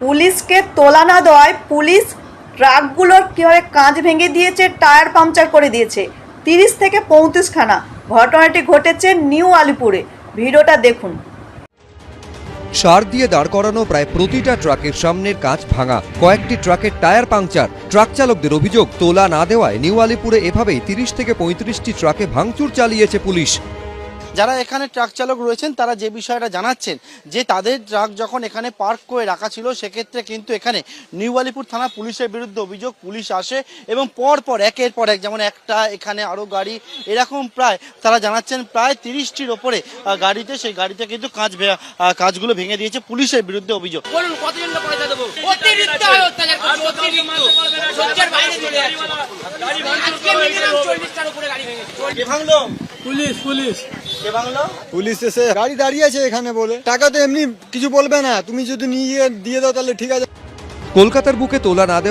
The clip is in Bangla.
পুলিশকে তোলা না দেওয়ায় পুলিশ ট্রাকগুলোর কীভাবে কাঁচ ভেঙে দিয়েছে, টায়ার পাংচার করে দিয়েছে। তিরিশ থেকে পঁয়ত্রিশ খানা ঘটনাটি ঘটেছে নিউ আলিপুরে। ভিডিওটা দেখুন। সার দিয়ে দাঁড় করানো প্রায় প্রতিটা ট্রাকের সামনের কাঁচ ভাঙা। কয়েকটি ট্রাকের টায়ার পাংচার। ট্রাক চালকদের অভিযোগ, তোলা না দেওয়ায় নিউ আলিপুরে এভাবেই তিরিশ থেকে পঁয়ত্রিশটি ট্রাকে ভাঙচুর চালিয়েছে পুলিশ। যারা এখানে ট্রাক চালক রয়েছেন তারা যে বিষয়টা জানাচ্ছেন যে তাদের ট্রাক যখন এখানে পার্ক করে রাখা ছিল সেক্ষেত্রে কিন্তু এখানে নিউ আলিপুর থানা পুলিশের বিরুদ্ধে অভিযোগ পুলিশ আসে এবং পর পর একের পর এক যেমন একটা এখানে আরও গাড়ি এরকম প্রায় তারা জানাচ্ছেন প্রায় তিরিশটির ওপরে গাড়িতে সেই গাড়িতে কিন্তু কাঁচ ভে- আহ, ভেঙে দিয়েছে পুলিশের বিরুদ্ধে অভিযোগ। বলুন কতজনকে পয়সা দেবো? অতিরিক্ত অত্যাচার করছে অতিরিক্ত সহ্যের বাইরে চলে যাচ্ছে। আজকে মিনিমাম চল্লিশটার উপরে গাড়ি ভেঙেছে। ভাঙলো? Police police. পুলিশ এসে গাড়ি দাঁড়িয়ে আছে এখানে বলে। টাকা তো এমনি কিছু বলবে না। তুমি যদি নিয়ে দিয়ে দাও তাহলে ঠিক আছে। কলকাতার বুকে তোলা না দেওয়া